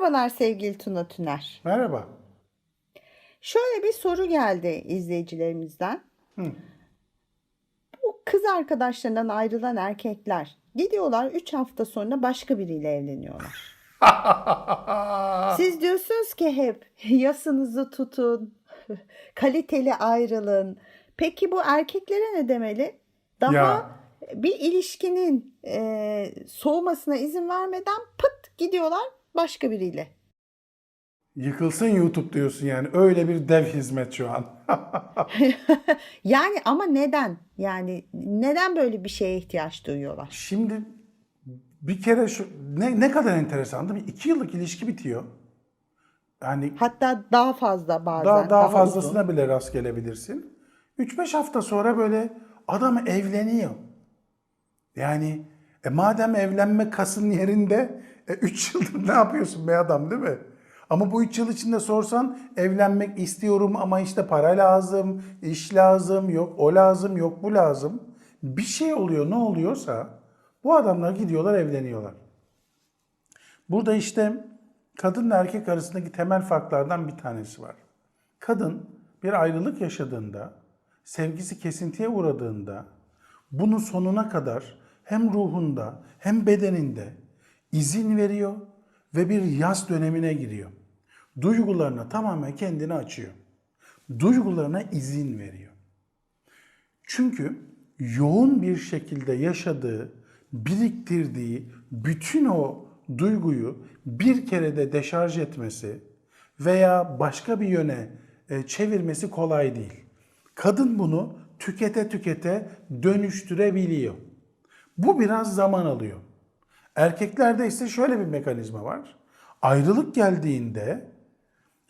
Merhabalar sevgili Tuna Tüner. Merhaba. Şöyle bir soru geldi izleyicilerimizden. Hı. Bu kız arkadaşlarından ayrılan erkekler gidiyorlar 3 hafta sonra başka biriyle evleniyorlar. Siz diyorsunuz ki hep yasınızı tutun, kaliteli ayrılın. Peki bu erkeklere ne demeli? Daha Ya. bir ilişkinin e, soğumasına izin vermeden pıt gidiyorlar başka biriyle. Yıkılsın YouTube diyorsun yani. Öyle bir dev hizmet şu an. Yani ama neden? Yani neden böyle bir şeye ihtiyaç duyuyorlar? Şimdi bir kere şu ne, ne kadar enteresan değil mi? İki yıllık ilişki bitiyor. Yani Hatta daha fazla bazen. daha, daha uzun. fazlasına bile rast gelebilirsin. 3-5 hafta sonra böyle adam evleniyor. Yani e madem evlenme kasın yerinde 3 yıldır ne yapıyorsun be adam değil mi? Ama bu 3 yıl içinde sorsan evlenmek istiyorum ama işte para lazım, iş lazım, yok o lazım, yok bu lazım. Bir şey oluyor ne oluyorsa bu adamlar gidiyorlar evleniyorlar. Burada işte kadınla erkek arasındaki temel farklardan bir tanesi var. Kadın bir ayrılık yaşadığında, sevgisi kesintiye uğradığında bunu sonuna kadar hem ruhunda hem bedeninde izin veriyor ve bir yaz dönemine giriyor. Duygularına tamamen kendini açıyor. Duygularına izin veriyor. Çünkü yoğun bir şekilde yaşadığı, biriktirdiği bütün o duyguyu bir kerede deşarj etmesi veya başka bir yöne e, çevirmesi kolay değil. Kadın bunu tükete tükete dönüştürebiliyor. Bu biraz zaman alıyor. Erkeklerde ise şöyle bir mekanizma var. Ayrılık geldiğinde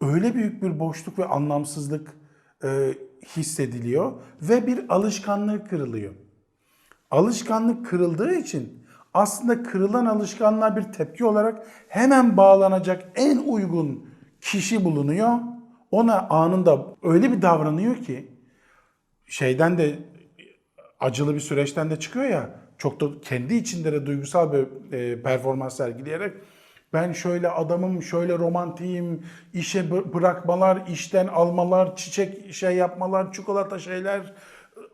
öyle büyük bir boşluk ve anlamsızlık e, hissediliyor ve bir alışkanlık kırılıyor. Alışkanlık kırıldığı için aslında kırılan alışkanlığa bir tepki olarak hemen bağlanacak en uygun kişi bulunuyor. Ona anında öyle bir davranıyor ki şeyden de acılı bir süreçten de çıkıyor ya çok da kendi içinde de duygusal bir e, performans sergileyerek ben şöyle adamım, şöyle romantiyim, işe bı- bırakmalar, işten almalar, çiçek şey yapmalar, çikolata şeyler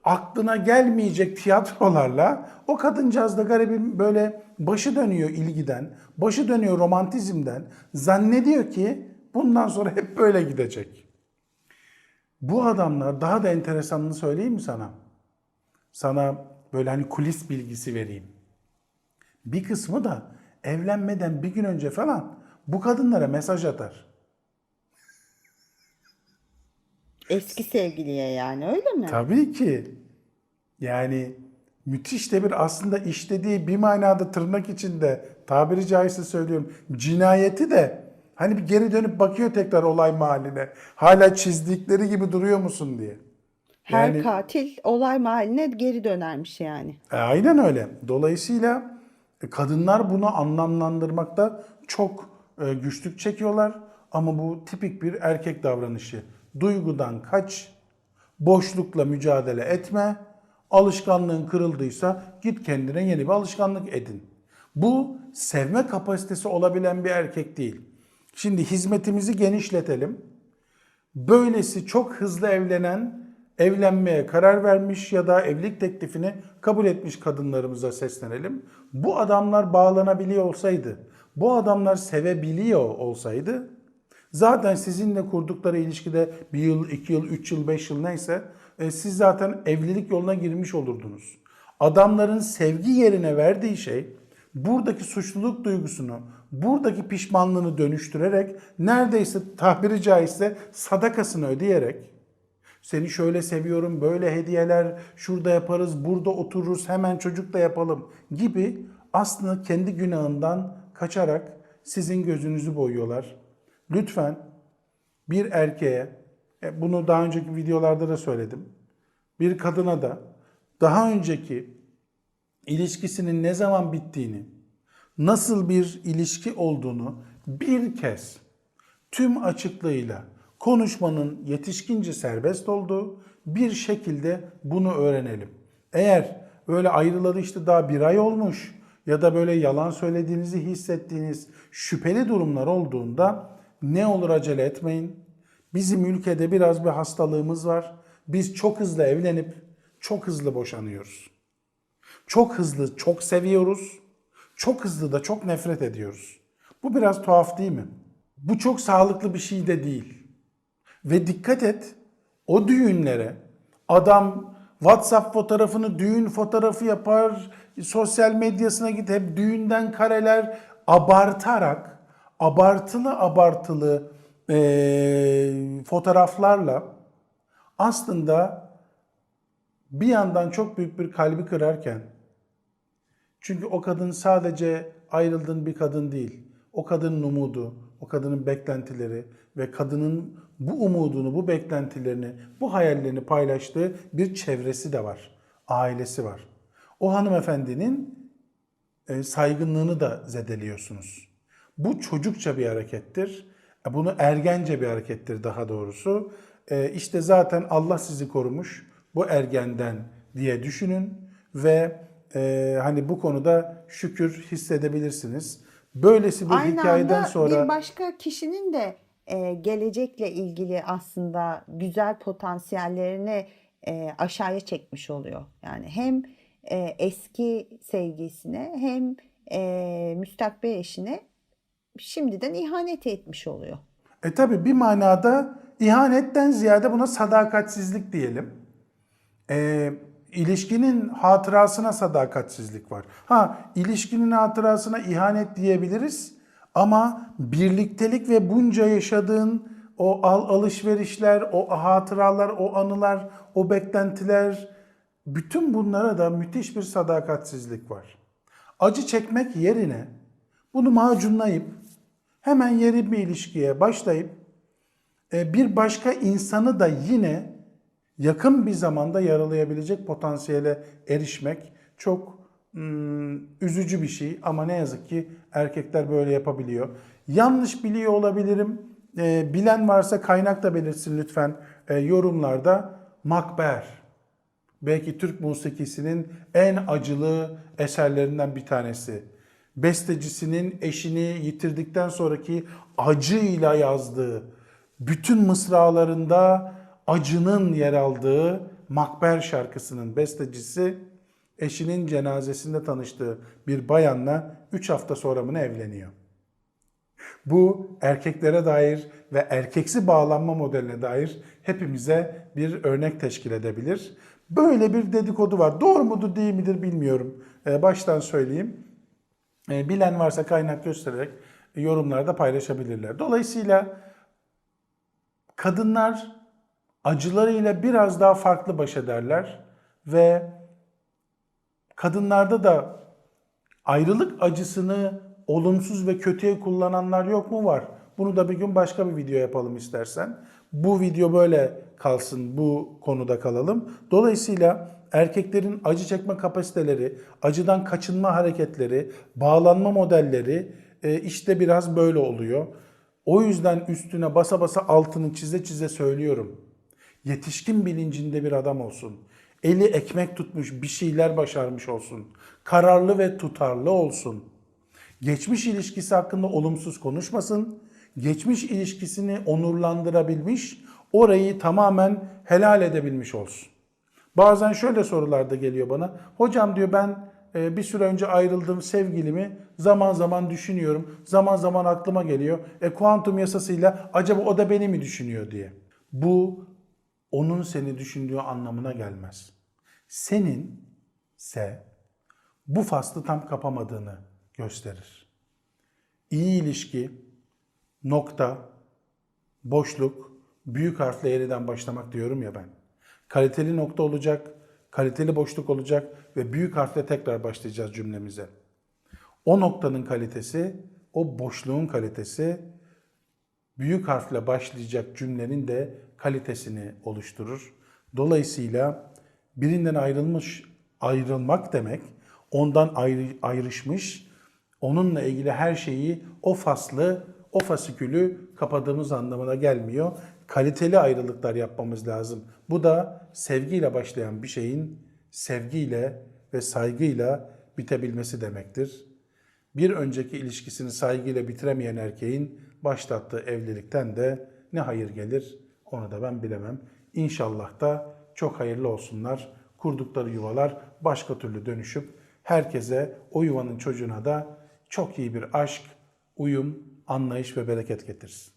aklına gelmeyecek tiyatrolarla o kadıncağız da garibim böyle başı dönüyor ilgiden, başı dönüyor romantizmden. Zannediyor ki bundan sonra hep böyle gidecek. Bu adamlar daha da enteresanını söyleyeyim mi sana? Sana böyle hani kulis bilgisi vereyim. Bir kısmı da evlenmeden bir gün önce falan bu kadınlara mesaj atar. Eski sevgiliye yani öyle mi? Tabii ki. Yani müthiş de bir aslında işlediği bir manada tırnak içinde tabiri caizse söylüyorum cinayeti de hani bir geri dönüp bakıyor tekrar olay mahalline. Hala çizdikleri gibi duruyor musun diye. Her Yani- katil olay mahalline geri dönermiş yani. E, aynen öyle. Dolayısıyla e, kadınlar bunu anlamlandırmakta çok e, güçlük çekiyorlar. Ama bu tipik bir erkek davranışı. Duygudan kaç, boşlukla mücadele etme, alışkanlığın kırıldıysa git kendine yeni bir alışkanlık edin. Bu sevme kapasitesi olabilen bir erkek değil. Şimdi hizmetimizi genişletelim. Böylesi çok hızlı evlenen, evlenmeye karar vermiş ya da evlilik teklifini kabul etmiş kadınlarımıza seslenelim. Bu adamlar bağlanabiliyor olsaydı, bu adamlar sevebiliyor olsaydı zaten sizinle kurdukları ilişkide bir yıl, iki yıl, üç yıl, beş yıl neyse e, siz zaten evlilik yoluna girmiş olurdunuz. Adamların sevgi yerine verdiği şey buradaki suçluluk duygusunu, buradaki pişmanlığını dönüştürerek neredeyse tabiri caizse sadakasını ödeyerek seni şöyle seviyorum, böyle hediyeler, şurada yaparız, burada otururuz, hemen çocuk da yapalım gibi aslında kendi günahından kaçarak sizin gözünüzü boyuyorlar. Lütfen bir erkeğe, e, bunu daha önceki videolarda da söyledim, bir kadına da daha önceki ilişkisinin ne zaman bittiğini, nasıl bir ilişki olduğunu bir kez tüm açıklığıyla konuşmanın yetişkince serbest olduğu bir şekilde bunu öğrenelim. Eğer öyle ayrılalı işte daha bir ay olmuş, ya da böyle yalan söylediğinizi hissettiğiniz şüpheli durumlar olduğunda ne olur acele etmeyin. Bizim ülkede biraz bir hastalığımız var. Biz çok hızlı evlenip çok hızlı boşanıyoruz. Çok hızlı çok seviyoruz. Çok hızlı da çok nefret ediyoruz. Bu biraz tuhaf değil mi? Bu çok sağlıklı bir şey de değil. Ve dikkat et o düğünlere adam WhatsApp fotoğrafını düğün fotoğrafı yapar, sosyal medyasına git hep düğünden kareler abartarak, abartılı abartılı eee, fotoğraflarla aslında bir yandan çok büyük bir kalbi kırarken çünkü o kadın sadece ayrıldığın bir kadın değil. O kadının umudu, o kadının beklentileri ve kadının bu umudunu, bu beklentilerini, bu hayallerini paylaştığı bir çevresi de var. Ailesi var. O hanımefendinin e, saygınlığını da zedeliyorsunuz. Bu çocukça bir harekettir. E, Bunu ergence bir harekettir daha doğrusu. E, İşte zaten Allah sizi korumuş bu ergenden diye düşünün ve e, hani bu konuda şükür hissedebilirsiniz. Böylesi bir Aynı hikayeden anda sonra bir başka kişinin de e, gelecekle ilgili aslında güzel potansiyellerini e, aşağıya çekmiş oluyor. Yani hem e, eski sevgilisine hem müstakbel eşine şimdiden ihanet etmiş oluyor. E tabi bir manada ihanetten ziyade buna sadakatsizlik diyelim. E, ilişkinin hatırasına sadakatsizlik var. Ha ilişkinin hatırasına ihanet diyebiliriz ama birliktelik ve bunca yaşadığın o al alışverişler, o hatıralar, o anılar, o beklentiler bütün bunlara da müthiş bir sadakatsizlik var. Acı çekmek yerine bunu macunlayıp hemen yeni bir ilişkiye başlayıp e, bir başka insanı da yine yakın bir zamanda yaralayabilecek potansiyele erişmek çok üzücü bir şey ama ne yazık ki erkekler böyle yapabiliyor. Yanlış biliyor olabilirim. E, bilen varsa kaynak da belirtsin lütfen e, yorumlarda. Makber. Belki Türk musikisinin en acılı eserlerinden bir tanesi. Bestecisinin eşini yitirdikten sonraki acıyla yazdığı, bütün mısralarında acının yer aldığı Makber şarkısının bestecisi eşinin cenazesinde tanıştığı bir bayanla 3 hafta sonra mı evleniyor? Bu erkeklere dair ve erkeksi bağlanma modeline dair hepimize bir örnek teşkil edebilir. Böyle bir dedikodu var. Doğru mudur değil midir bilmiyorum. Ee, baştan söyleyeyim. Ee, bilen varsa kaynak göstererek yorumlarda paylaşabilirler. Dolayısıyla kadınlar acılarıyla biraz daha farklı baş ederler ve kadınlarda da ayrılık acısını olumsuz ve kötüye kullananlar yok mu? Var. Bunu da bir gün başka bir video yapalım istersen. Bu video böyle kalsın, bu konuda kalalım. Dolayısıyla erkeklerin acı çekme kapasiteleri, acıdan kaçınma hareketleri, bağlanma modelleri e, işte biraz böyle oluyor. O yüzden üstüne basa basa altını çize çize söylüyorum. Yetişkin bilincinde bir adam olsun. Eli ekmek tutmuş, bir şeyler başarmış olsun. Kararlı ve tutarlı olsun. Geçmiş ilişkisi hakkında olumsuz konuşmasın. Geçmiş ilişkisini onurlandırabilmiş, orayı tamamen helal edebilmiş olsun. Bazen şöyle sorular da geliyor bana. Hocam diyor ben e, bir süre önce ayrıldığım sevgilimi zaman zaman düşünüyorum. Zaman zaman aklıma geliyor. E kuantum yasasıyla acaba o da beni mi düşünüyor diye. Bu onun seni düşündüğü anlamına gelmez. Senin ise bu faslı tam kapamadığını gösterir. İyi ilişki, nokta, boşluk, büyük harfle yeniden başlamak diyorum ya ben. Kaliteli nokta olacak, kaliteli boşluk olacak ve büyük harfle tekrar başlayacağız cümlemize. O noktanın kalitesi, o boşluğun kalitesi büyük harfle başlayacak cümlenin de kalitesini oluşturur. Dolayısıyla birinden ayrılmış, ayrılmak demek, ondan ayrı, ayrışmış, onunla ilgili her şeyi, o faslı, o fasikülü kapadığımız anlamına gelmiyor. Kaliteli ayrılıklar yapmamız lazım. Bu da sevgiyle başlayan bir şeyin sevgiyle ve saygıyla bitebilmesi demektir. Bir önceki ilişkisini saygıyla bitiremeyen erkeğin başlattığı evlilikten de ne hayır gelir onu da ben bilemem. İnşallah da çok hayırlı olsunlar. Kurdukları yuvalar başka türlü dönüşüp herkese o yuvanın çocuğuna da çok iyi bir aşk, uyum, anlayış ve bereket getirsin.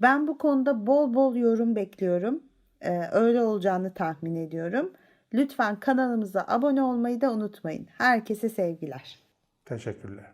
Ben bu konuda bol bol yorum bekliyorum. Ee, öyle olacağını tahmin ediyorum. Lütfen kanalımıza abone olmayı da unutmayın. Herkese sevgiler. Teşekkürler.